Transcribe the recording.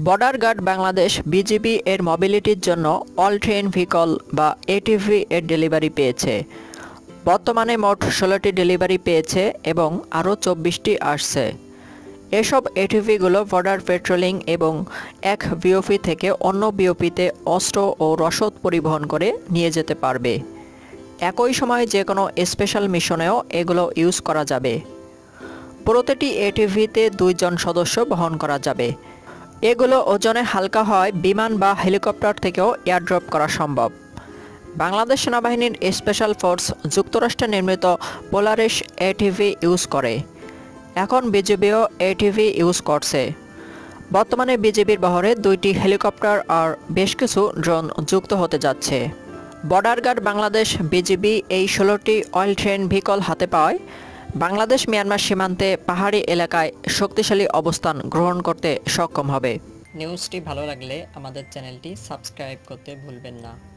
Border guard Bangladesh BGB এর মোবিলিটির জন্য অল ট্রেন ভেহিকল বা এটিভি এর ডেলিভারি পেয়েছে। বর্তমানে মোট ষোলোটি ডেলিভারি পেয়েছে এবং আরও চব্বিশটি আসছে। এসব এটিভিগুলো বর্ডার পেট্রোলিং এবং এক বিওপি থেকে অন্য বিওপিতে অস্ত্র ও রসদ পরিবহন করে নিয়ে যেতে পারবে। একই সময় যে কোনো স্পেশাল মিশনেও এগুলো ইউজ করা যাবে। প্রতিটি এটিভিতে দুইজন সদস্য বহন করা যাবে। এগুলো ওজনে হালকা হয়, বিমান বা হেলিকপ্টার থেকেও এয়ারড্রপ করা সম্ভব। বাংলাদেশ সেনাবাহিনীর স্পেশাল ফোর্স যুক্তরাষ্ট্রে নির্মিত পোলারিস এটিভি ইউজ করে। এখন বিজিবিও এটিভি ইউজ করছে। বর্তমানে বিজিবির বহরে দুইটি হেলিকপ্টার আর বেশ কিছু ড্রোন যুক্ত হতে যাচ্ছে। বর্ডার গার্ড বাংলাদেশ বিজিবি এই ষোলোটি অয়েল ট্রেন ভিকল হাতে পাওয়ায় বাংলাদেশ মিয়ানমার সীমান্তে পাহাড়ি এলাকায় শক্তিশালী অবস্থান গ্রহণ করতে সক্ষম হবে। নিউজটি ভালো লাগলে আমাদের চ্যানেলটি সাবস্ক্রাইব করতে ভুলবেন না।